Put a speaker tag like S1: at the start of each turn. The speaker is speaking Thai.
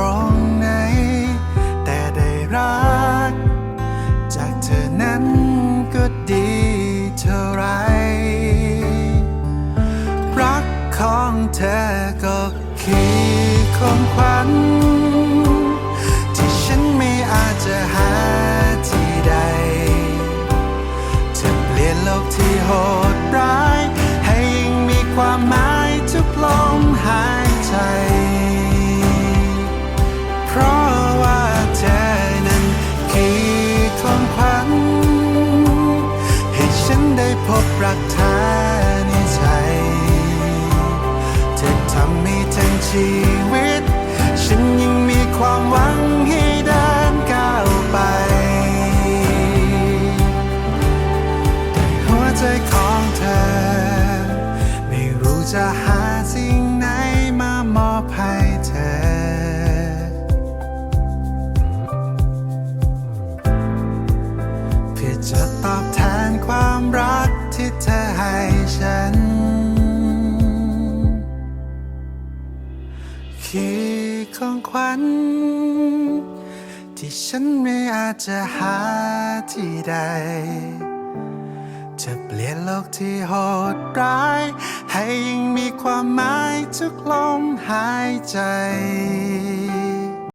S1: ตรงไหน แต่ได้รัก จากเธอนั้นก็ดีเท่าไร รักของเธอก็คือของขวัญที่ฉันไม่อาจจะหาที่ใดจะเปลี่ยนโลกที่โหดร้าย ให้ยิ่งมีความหมายทุกลมหาย พบรักแท้ในใจเธอทำให้ทั้งชีวิต คือของขวัญ ที่ฉันไม่อาจจะหาที่ใด จะเปลี่ยนโลกที่โหดร้าย ให้ยิ่งมีความหมายทุกลมหายใจ